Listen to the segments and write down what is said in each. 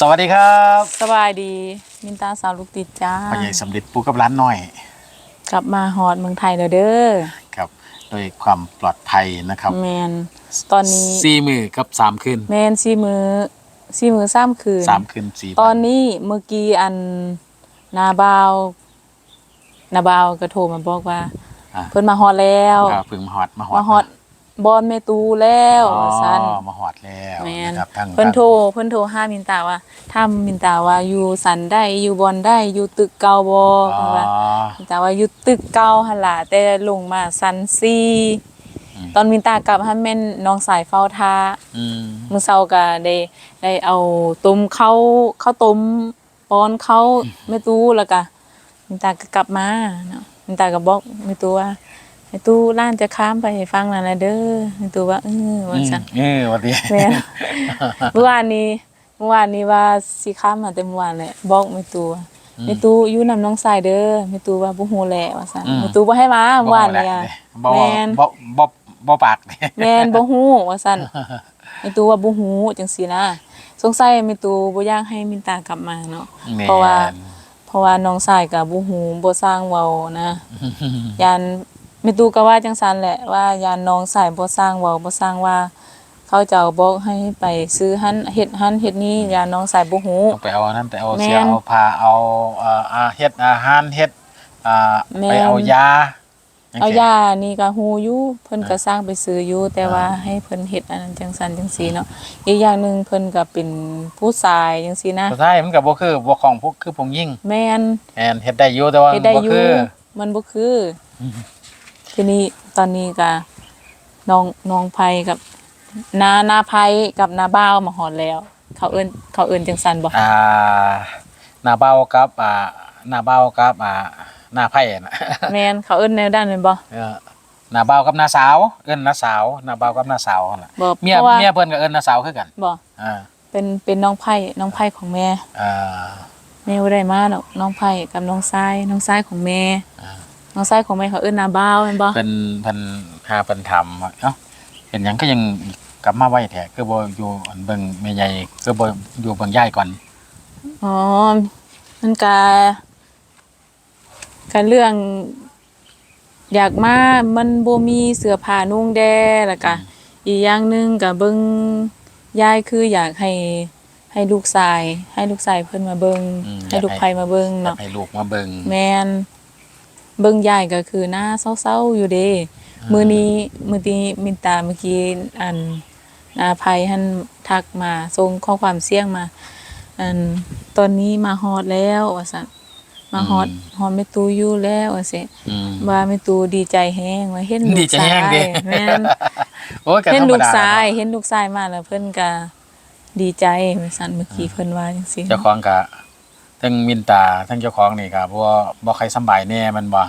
สวัสดีครับสบายดี มินตาสาวลูกติดจ้าพ่อใหญ่สำลิดปูกับร้านน้อย กลับมาฮอดเมืองไทยแล้วเด้อครับโดยความปลอดภัยนะครับแมนตอนนี้สี่มือกับสามคืนแมนสี่มือสี่มือสามคืนสามคืนสี่ตอนนี้เมื่อกี้อันนาบาวนาบาวก็โทรมาบอกว่าอะเพิ่นมาฮอดแล้วก็เพึ่งมาฮอดมาฮอดมาฮอด บอนเมตูแล้วอ๋อว่าซั่น มาฮอดแล้วแมนนะครับทั้งเพิ่นโทรเพิ่นโทรหามินตาว่าถ้ามินตาว่าอยู่สันได้อยู่บอนได้อยู่ตึกเก่าบ่อ๋อเพิ่นว่าแต่ว่าอยู่ตึกเก่าหั่นล่ะแต่ลงมาซันซีอืมตอนมินตากลับหันแม่นน้องสายเฝ้าท่าอืมมื้อเช้าก็ได้ได้เอาต้มข้าวข้าวต้มป้อนข้าวแม่ตู้แล้วก็มินตาก็กลับมาเนาะมินตาก็บอกแม่ตู้ว่า แม่ตู้ร้านจะข้ามไปฟังนั่นแหละเด้อแม่ตู้ว่าเออว่าซั่นเออสวัสดีแม่นเมื่อวานนี้เมื่อวานนี้ว่าสิข้ามมาแต่เมื่อวานแหละบอกแม่ตู้ว่าแม่ตู้อยู่นำน้องสายเด้อแม่ตู้ว่าบ่ฮู้แหละว่าซั่นแม่ตู้บ่ให้มาเมื่อวานเนี่ยบ่แม่นบ่บ่บ่ปากแม่นบ่ฮู้ว่าซั่นแม่ตู้ว่าบ่ฮู้จังซี่นะสงสัยแม่ตู้บ่อยากให้มินตากลับมาเนาะแม่นเพราะว่าเพราะว่าน้องสายก็บ่ฮู้บ่สร้างเว้านะยาน แม่ตู้ก็ว่าจังซั่นแหละว่ายานน้องสายบ่สร้างเว้าบ่สร้างว่า เขาเจ้าบอกให้ไปซื้อหันเฮ็ดหันเฮ็ดนี้ยานน้องสายบ่ฮู้ต้องไปเอานั่นไปเอาแม่นเสียเอาผ้าเอาเอ่ออาเฮ็ดอาหารเฮ็ดอ่าแม่นไปเอายาเอายานี่ก็ฮู้อยู่เพิ่นก็สร้างไปซื้ออยู่แต่ว่าให้เพิ่นเฮ็ดอันนั้นจังซั่นจังซี่เนาะอีกอย่างหนึงเพิ่นก็เป็นผู้ชายจังซี่นะสุดท้ายมันก็บ่คือบ่ของพวกคือผมยิ่งแม่นแม่นเฮ็ดได้อยู่แต่ว่าเฮ็ดได้บ่อยู่คือมันบ่คืออ ทีนี้ตอนนี้ก็น้องน้องไผกับนานาไผกับนาบ้าวมาฮอดแล้ว เขาเอิ้นเขาเอิ้นจังซั่นบ่อ่าหน้าเบากับอ่าหน้าเบากับอ่าหน้าไผ่น่ะแม่นเขาเอิ้นแนวด้านนั้นบ่ เออหน้าเบากับหน้าสาว เอิ้นหน้าสาวหน้าเบากับหน้าสาวนั่นล่ะบ่เมียเพราะว่า เมียเพิ่นก็เอิ้นหน้าสาวคือกันบ่อ่าเป็นเป็นน้องไผน้องไผของแม่ อ่าแม่บ่ได้มาดอกน้องไผกับน้องชายน้องชายของแม่ อ่า น้องชายของแม่เขาเอิ้นนาบ้าวแม่นบ่เพิ่นเพิ่นหาเพิ่นทำว่าเอ้าเป็นหยังก็ยังกลับมาไว้แท้คือบ่อยู่อันเบิ่งแม่ใหญ่คือบ่อยู่เบิ่งยายก่อน อ๋อมันกะกะเรื่อง อยากมามันบ่มีเสื้อผ้านุ่งแดแล้วก็อีกอย่างหนึงก็เบิ่งยายคืออยากให้ให้ลูกชาย ให้ลูกชายเพิ่นมาเบิ่งอืมให้ลูกไผมาเบิ่งอยากเนาะ ให้ลูกมาเบิ่ง แม่น เบิ่งยายก็คือหน้าเศร้าๆอยู่เด้มื้อนี้มื้อนี้มินตาเมื่อกี้อันอาภัยหั่นทักมาส่งข้อความเสียงมา อันตอนนี้มาฮอดแล้วว่าซั่นมาฮอดฮอดแม่ตูอยู่แล้วว่าซี่อืมว่าแม่ตูดีใจแฮงว่าเห็นลูดีกใจชาแฮงเด้ยแม่นโอ้ยก็เห็นธรรมลูกดาชายเนาะเห็นลูกชายมาแล้วเพิ่นก็ดีใจว่าซั่นเมื่อกี้เพิ่นว่าจังซี่เจ้าของกะ ทั้งมินตาทั้งเจ้าของนี่ก็บ่บ่ใครสำบายแน่มันบ่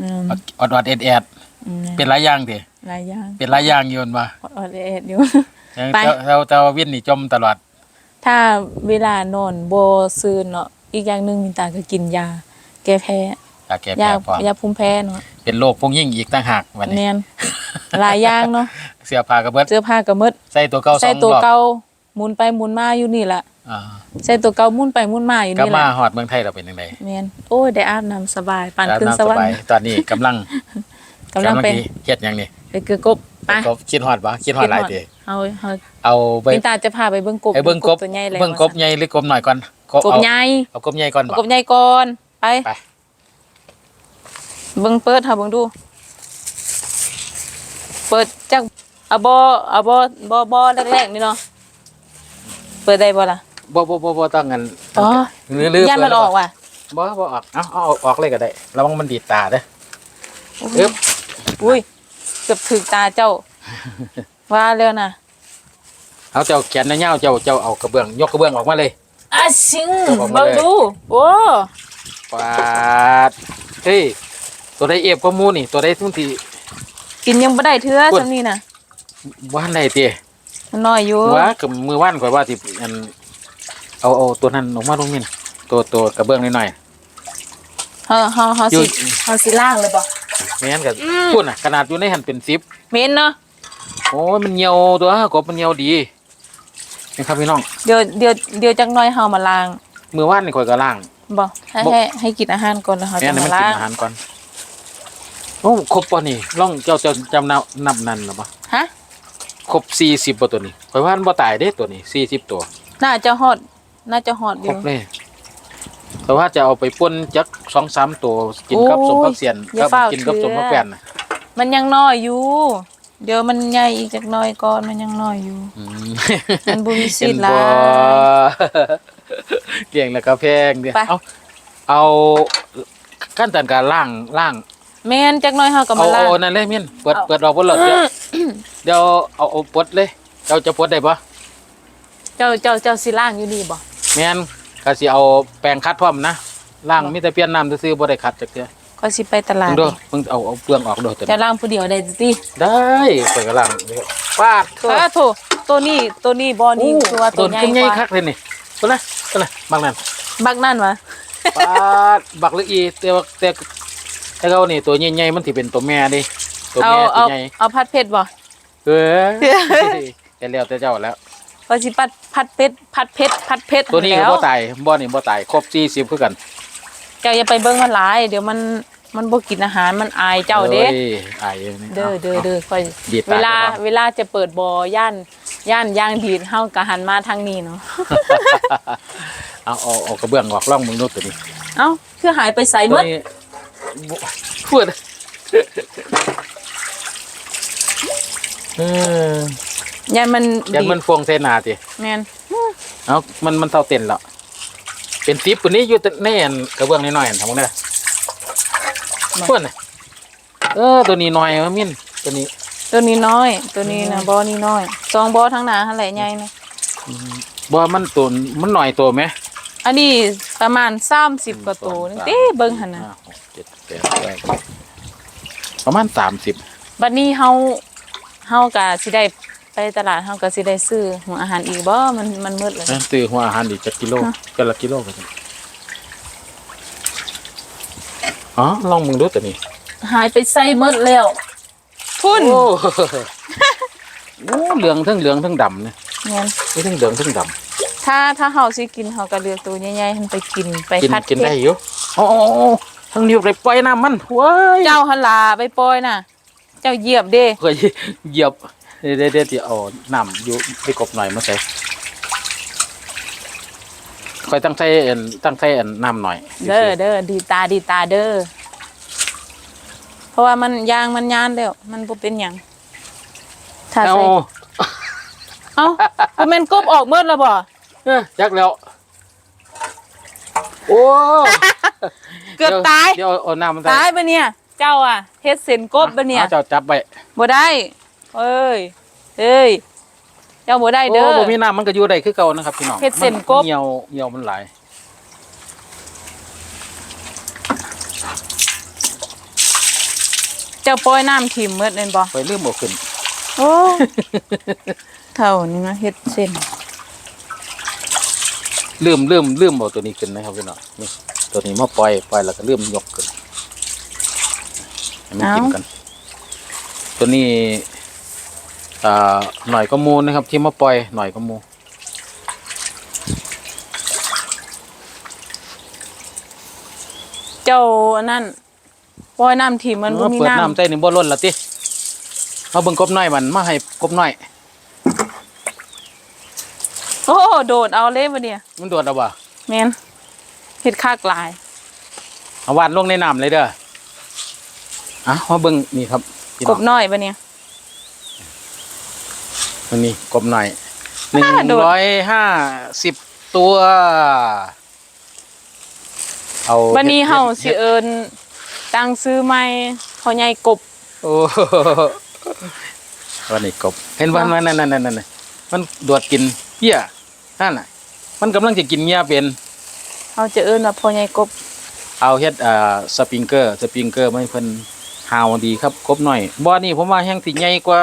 อืมอดอดๆแอดแอดอืมๆเป็นหลายอย่างติหลายอย่างเป็นหลายอย่างอยู่นั่นบ่อดๆเอ็ดอยู่แต่ไปแต่แต่ว่าวินนี่จมตลอด ถ้าเวลานอนบ่ซื่นเนาะอีกอย่างหนึงมินตาก็กินยา แก้แพ้ยาแก้ยาแพ้พร้อมยาภูมิแพ้เนาะเป็นโรคพวกยิ่งอีกต่างหากวันนี้ แม่นหลายอย่างเนาะเสื้อผ้ากระเบิดเสื้อผ้าก็หมดใส่ตัวเก่าสใส่องตัวรอบเก่า หมุนไปหมุนมาอยู่นี่ล่ะอ่าใส่ตัวเก่าหมุนไปหมุนมาอยู่กลับนี่มาล่ะฮอดเมืองไทยเราเป็นจังไดแม่นโอ้ยได้อาบน้ำสบายปานอาบขึ้นน้ำสสวรรบายค์ตอนนี้กำลังกำลังไปสิเฮ็ดหยังนี่ไปเกือกบไปก็คิดฮอดบ่คิดฮอดหลายติเอาเอาเอาไปมินตาจะพาไปเบิ่งกบไปเบิ่งกบตัวใหญ่เลยเบิ่งกบใหญ่หรือกบน้อยก่อนกบเอาใหญ่เอากบใหญ่ก่อนเอาบ่กบใหญ่ก่อนไปไปเบิ่งเปิดหาเบิ่งดู เปิดจักเอาบ่เอาบ่บ่บ่แรกๆนี่เนาะ เปิดได้บ่ล่ะ บ่บ่บ่บ่ต้องงั้นอ๋อ หรือหรือย่านมันออกว่ะบ่บ่ออกเอาเอาเอาออกเลยก็ได้ระวังมันดีดตาเด้ออุ๊ยอึ๊บอุ้ยเกือบถึกตาเจ้า ว่าแล้วนะเอาเจ้าแขนยาวๆเจ้าเจ้าเอากระเบื้องยกกระเบื้องออกมาเลยอะสิงเอาออกมาเบิ่งเลย ดูโอ้ปาดเฮ้ยตัวใดเอฟก็มูนี่ ตัวใดทุนที่กินยังบ่ได้เทื่อพูดซำนี้น่ะว่านใดติมั นน้อยอยู่ว่ากับมือว่านข่อยว่าสิอันเอาเอาตัวนั้นออกมาตรงนี้นะตัวตัวกระเบื้องนิดหน่อยเฮาเฮาเฮาอยู่สิเฮาสิล้างเลยบ่ไม่งั้นก็พูดน่ะขนาดอยู่ในหันเป็นสิบเหม็นเนาะโอ้ยมันเหี่ยวตัวกบมันเหี่ยวดีนี่ครับพี่น้องเดี๋ยวเดี๋ยวเดี๋ยวจักหน้อยเฮามาล้างมือว่านนี่ข่อยก็ล่างบ่ให้บ่ให้ให้กินอาหารก่อนแล้วเฮาแม่จะนี่มามันกิล้านงอาหารก่อนโอ้ครบป่ะนี่ล่องเจ้าเจ้าจำนับนับนั่นหรือเปล่าฮะ ครบสี่สิบป่ะตัวนี้ข่อยว่ามันบ่ตายเด้ตัวนี้สี่สิบตัว น่าจะฮอด น่าจะฮอดอครยู่ บเลยแต่ว่าจะเอาไปป่นจักสองสามตัวกินกับโอ้ยสมพักเสียนอย่ากับเฝ้ากินกับเชื่สอมพักแป้นน่ะมันยังน้อยอยู่ เดี๋ยวมันใหญ่อีกจักหน้อยก่อนมันยังน้อยอยู่ อืม มันบ่มีสิเห็ทนธิ์บ่ล้างเลี้ยงแล้วก็แพงเด้ไป เอาเอาขั้นตอนการล่างล่าง แม่นจักหน้อยเฮาก็เอามาล้าง เอานั่นเลยมินเปิดเอา เปิดออกบนหลอดเดี๋ยวเดี๋ยวเอาเอาปลดเลยเจ้าจะปลดได้ปะเจ้าเจ้าเจ้าสิล้างอยู่นี่บ่แม่นก็สิเอาแปรงคัดพร้อมนะล่างมีแต่เปลี่ยนน้ำซื่อๆบ่ได้คัดจักเทื่อก็สิไปตลามึดงดูมึงเอาเอาเปลืองออกดูตัวจะนี้ล้างผู้เดียวได้ติได้ข่อยก็ล่างเดี๋ยวปาดโถ่เออโถตัวนี้ตัวนี้บ่นี่คือว่าตัวใหญ่ขึ้นใหญ่กว่าคักเลยนี่ตัวละตัวละบางนั้นบักนั่นวะ ปาดบักเลยอีแต่ว่าแต่ แต่เขานี่ตัวใหญ่ๆมันสิเป็นตัวแม่ดิตัวเอาแม่ตัเอาวใหญ่เอาผัดเผ็ดบ่ เออแต่แล้วแต่เจ้าแล้วก็สิผัดผัดเผ็ดผัดเผ็ดผัดเผ็ดตัวนี้ก็แล้วบ่ตายบ่นี่บ่ตายครบ40คือกันเจ้าอย่าไปเบิ่งมันหลาย เดี๋ยวมันมันบ่กินอาหารมันอายเจ้าเด้อ้ยอายอยู่นี่เด้อเด้อเด้อค่อยดีดปากเวลาครับเวลาจะเปิดบ่ย่านย่านย่างดีดเฮาก็หันมาทางนี้เนาะเอาเอาเอากระเบื้องออกล่องมึงดูตัวนี้เอ้าคือหายไปไสหมตัวดนี้บ่ พูดเออยันมันยันดีมันฟวงเสนาติแม่นเอามันมันเท่าเต้นแล้วเป็นติ๊บปุ่นนี้อยู่แต่ในอันกระเบื้องน้อยๆอันทำมึงได้พูดน่ะเออตัวนี้น้อยมามินตัวนี้ ตัวนี้น้อย ตัวนี้นะบ่นี่น้อยสองบ่ทั้งหน้าหั่นแหละใหญ่นะบ่มันตัวมันหน่อยตัวไหมอันนี้ประมาณ30กว่าตัวนึงเต้เบิ่งหั่นน่ะห้าหกเจ็ด แปดเก้าประมาณสามสิบบัดนี้เฮาเฮาก็สิได้ไปตลาดเฮาก็สิได้ซื้อหัวอาหารอีกบ่มันมันมืดแล้ว นั่นตือหัวอาหารอีกจักกิโลฮะกันละกิโลกันอ๋อลองมึงดูตัวนี้หายไปใส่หมดแล้วพุ่นโอ้โอ้เหลืองทั้งเหลืองทั้งดำเนี่ยแม่นไม่ทั้งเหลืองทั้งดถ้าถ้าเฮาสิกินเฮาก็เลือกตัวใหญ่ๆให้มันไปกินไปำกินคัดกินได้เผ็ดอยู่โอ้โอ้โอ้ ทั้งนิ้วไปปล่อยน้ำมันเว้ยเจ้าหั่นล่ะไปปล่อยน่ะ เจ้าเหยียบเด้เคยเหยียบเดี๋ยวเดี๋ยวเดี๋ยวเอาน้ำอยู่ไปกบหน่อยมาใส่คอยตั้งใจเอ็นตั้งใจเอ็นน้ำหน่อยเด้อเด้อดีตาดีตาเด้อเพราะว่ามันยางมันยานแล้วมันบ่เป็นหยังถ้าเอาใส่เอ้าบ่แม่นกบออกเบิดแล้วบ่เอ้ยยักแล้ว โอ้ เกือบตาย เดี๋ยวเอาน้ำมันใส่ตายปะเนี่ย เจ้าอะเฮ็ดเส้นกบปะเนี่ยอาเจ้าจับไปบ่ได้เอ้ยเอ้ยเจ้าบ่ได้โอ้เด้อบ่มีน้ำมันก็อยู่ได้คือเก่านะครับพี่น้องเฮ็ดเส้นกบ มัเหี่ยวเหี่ยวมันหลายเจ้าปล่อยน้ำทิ่มหมดแม่นบ่ไปลืมเอาขึ้น โอ้เท่านี้นะเฮ็ดเส้นลืมลืมลืมเอาตัวนี้ขึ้นนะครับพี่น้องนี่ ตัวนี้มาปล่อยปล่อยแล้วก็ลืมยกขึ้นให้มันกินกัน ตัวนี้อ่าหน่อยก็มูนะครับ ที่มาปล่อยหน่อยก็มูเจ้าอันนั้นปล่อยน้ำทิ่มมันบ่มีเปิดน้ำน้ำใส่นี่บ่ล้นละติมาเบิ่งกบน้อยมันมาให้กบน้อย โอ้โดดเอาเลยบ่เนี่ยมันโดดเอาบ่ แม่น เฮ็ดคากหลาย เอาวานลงในน้ำเลยเด้ออะมาเบิ่งนี่ครับพี่กน้อบงน้อยปะเนี่ย มันนี่กบหน่อยหนึ่งโดด ร้อยห้าสิบตัว เอาบัดนี้เฮาสิฮ็ดเอิ้นตั้งซื้อใหม่พ่อใหญ่กบ โอ้วันนี้กบ เห็นว่าเนาะนั่นนั่นนั่นนั่นมันโดดกินเหี้ยนั่นน่ะ มันกำลังจะกินเหี้ยเป็น เฮาจะเอิ้นว่าพ่อใหญ่กบ เอาเฮ็ดอ่าสปริงเกอร์สปริงเกอร์ไม่เพิ่นหาวดีครับกบหน่อยบ่อนี่ผมว่าแห้งสิใหญ่กว่า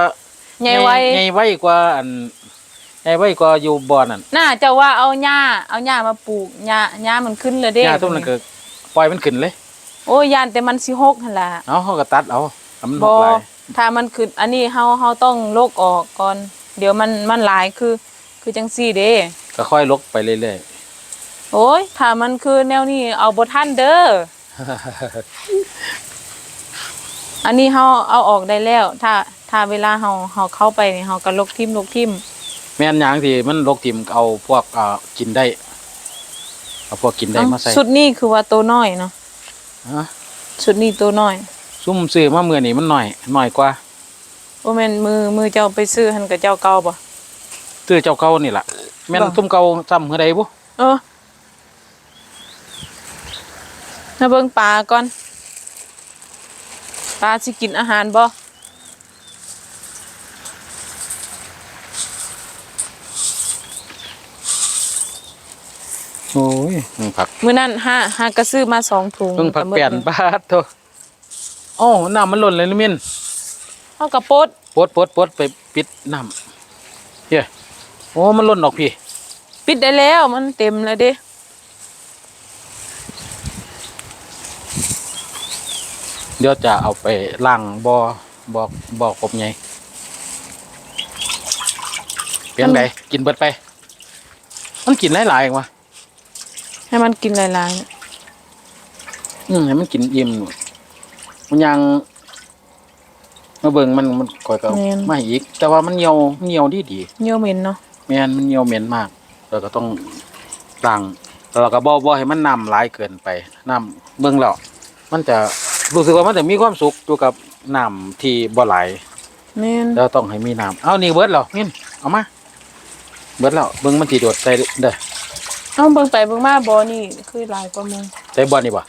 ใหญ่ไว้ ใหญ่ไว้กว่าอันใหญ่ไว้กว่าอยู่บ่อนั่นน่าจะว่าเอาหญ้าเอาหญ้ามาปลูกหญ้าหญ้ามันขึ้นเลยเด้หญ้าต้นนั้นก็ปล่อยมันขึ้นเลย โอ้ยยานแต่มันสิหกหั่นล่ะเอาเขาก็ตัดเอาทำมันหบ่กหลายถ้ามันขึ้นอันนี้เฮาเฮาต้องโลกออกก่อน เดี๋ยวมันมันหลายคือ คือจังซี่เด้ก็ค่อยลกไปเรื่อย โอ้ยถ้ามันคือแนวนี้เอาบ่ทันเด้อๆอันนี้เฮาเอาออกได้แล้ว ถ้าถ้าเวลาเฮาเฮาเข้าไปนี่เฮาก็ลกทิ่มลกทิ่มแม่นหยังที่มันลกทิ่มก็เอาพวกอ่ากินได้ เอาพวกกินได้มาใส่ชุดนี้คือว่าตัวน้อยเนาะฮะชุดนี้ตัวน้อย ซุ่มซื้อมาเมื่อนี้มันหน่อยหน่อยกว่าบ่แม่นมือมือเจ้าไปซื้อหันกับเจ้าเก่าบ่ซื้อเจ้าเก่านี่ล่ะแม่นบ่ซุ่มเก่าซ้ำเฮือใดบ่เออ มาเบิ่งปลาก่อนปลาสิกินอาหารบ่โอ้ยเพิ่งผักมื้อนั้นห้าห้าก็ซื้อมาสองถุงเพิ่งผักหมดแป้นเลยบาทโตโอ้น้ำมันหล่นเลยนี่มินเฮากระปดปดปดปดไปปิดน้ำเฮ้ยโอ้มันหล่นออกพี่ ปิดได้แล้วมันเต็มแล้วเด้ เดี๋ยวจะเอาไปล้างบ่อบ่อบ่อกบไงเปลี่ยนไงกินเบิดไป มันกินหลายๆเองวะให้มันกินหลายๆเนี่ยอืมให้มันกินอิ่มหนูมันยังมาเบิ่งมันมันก่อยก็เอาไม่อีก แต่ว่ามันเหนียวมันเหนียวดีดีเหนียวเหม็นเนาะๆแม่นมันเหนียวเหม็นมากเราก็ต้องล้างแล้วเราก็บ่บ่ให้มันน้ำหลายเกินไปน้ำเบิ่งแล้วมันจะ รู้สึกว่ามันจะมีความสุขอยู่กับน้ำที่บ่ไหลายแม่นแล้วต้องให้มีน้ำเอานี่เบิดแล้วมินเอามาเบิดแล้วเบิ่งมันสิโดดใส่เด้อเอ้าเบิ่งไปเบิ่งมาบ่นี่คือหลายกว่าหมึงใส่บ่นี่บ่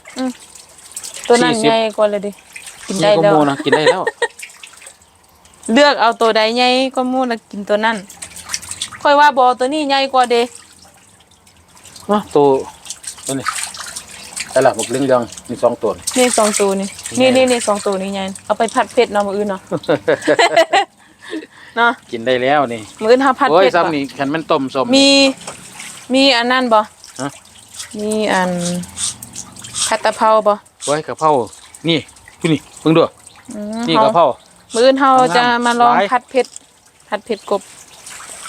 ตัวนั้นสี่สิบใหญ่กว่าเลยดิกินนี่ได้ก็แล้วโมนะกินได้แล้ว เลือกเอาตัวใดใหญ่ก็หมู่แล้วกินตัวนั้นค่อยว่าบ่ตัวนี้ใหญ่กว่าเด้เนาะตัวตัวนี้ แต่ละบอกเรื่องๆมีสองตัว นี่นี่สองตัวนี่ใหญ่นี่นี่นี่สองตัวนี่ใหญ่เอาไปผัดเผ็ดเนาะมื้ออื่นเนาะเนาะกินได้แล้วนี่มื้ออื่นเฮาผัดโอ้ยเผ็ดบ่ซ้ำนี่คันมันต้มสมมี มีอันนั้นบ่ฮะมีอันผัดตะเภาบ่โอ้ยกะเพรานี่ผู้นี่เบิ่งดูอืมนี่เฮากะเพรา มื้ออื่นเฮาจะมาลองหลาย ผัดเผ็ดผัดเผ็ดกบ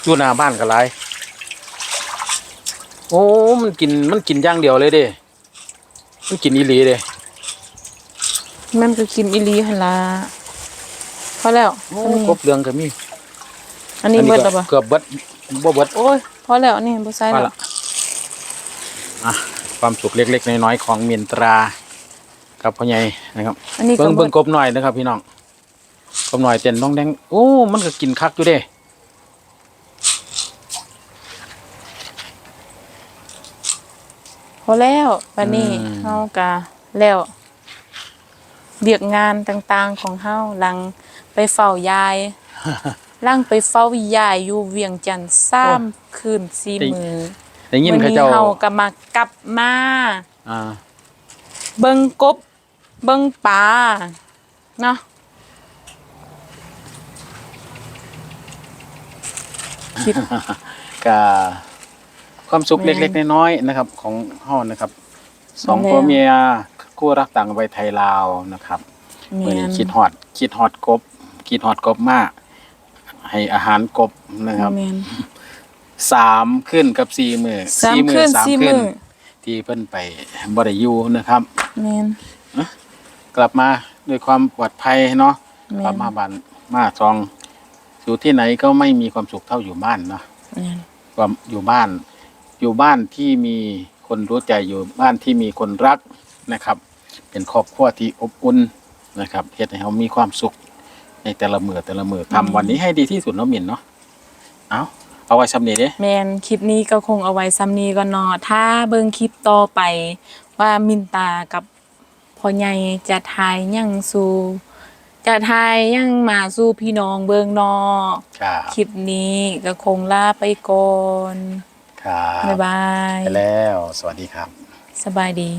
อยู่หน้าบ้านก็หลายโอ้ มันกินมันกินอย่างเดียวเลยเด้ มันกินอีหลีเด้มันก็กินอีหลีหั่นล่ะพอแล้วโอ้อันนี้ครบเรื่องก็มีอันนี้เบิดแล้วบ่เกือบเบิดบ่เบิด โอ้ยพอแล้วอันนี้บ่ใส่ว่าแล้วละอะความสุขเล็ก ๆ น้อยๆของเมียนตรากับพ่อใหญ่นะครับอันนี้ก็เบิ่งหมเบิ่ดงกบหน่อยนะครับ พี่น้องกบหน่อยเต้นน้องแดงโอ้มันก็กินคักอยู่เด้ อแล้วบัดนี้เฮาก็แล้วเวียกงานต่างๆของเฮาหลังไปเฝ้ายายลังไปเฝ้ายายอยู่เวียงจันทน์สามคืนสี่มื้อได้ยินวันเขานี้เจ้าเฮาก็มากลับมา อ่าเบิ่งกบ เบิ่งปลาเนาะคิดกา ความสุขแม่นเล็กๆน้อยๆนะครับของเฮานะครับสองแม่นผัวเมียคู่รักต่างวัยไทยลาวนะครับแม่เมื่อนี้นคิดฮอดคิดฮอดกบคิดฮอดกบมาก ให้อาหารกบนะครับแม่นสามขึ้นกับสี่มือสามมืคืนสามสี่ขึ้มื้นอที่เพิ่นไปบริยูนะครับแม่นกลับมาด้วยความปลอดภัยเนาะแม่นกลับมาบ้านมาซองอยู่ที่ไหนก็ไม่มีความสุขเท่าอยู่บ้านเนาะแม่นความอยู่บ้าน อยู่บ้านที่มีคนรู้ใจอยู่บ้านที่มีคนรักนะครับ เป็นครอบครัวที่อบอุ่นนะครับเฮ็ดให้เขามีความสุขในแต่ละมือแต่ละมือทำวันนี้ให้ดีที่สุดเนาะหมินเนาะเอาเอาไว้สำเนีเด้แม่นคลิปนี้ก็คงเอาไว้ซ้ำนี้ก่อนเนาะถ้าเบิ่งคลิปต่อไป ว่ามินตากับพ่อใหญ่จะทายหยังสู่จะทายหยังมาสู่พี่น้องเบิ่งเนาะครับคลิปนี้ก็คงลาไปก่อน ครับบ๊ายบายไปแล้ว สวัสดีครับ สบายดี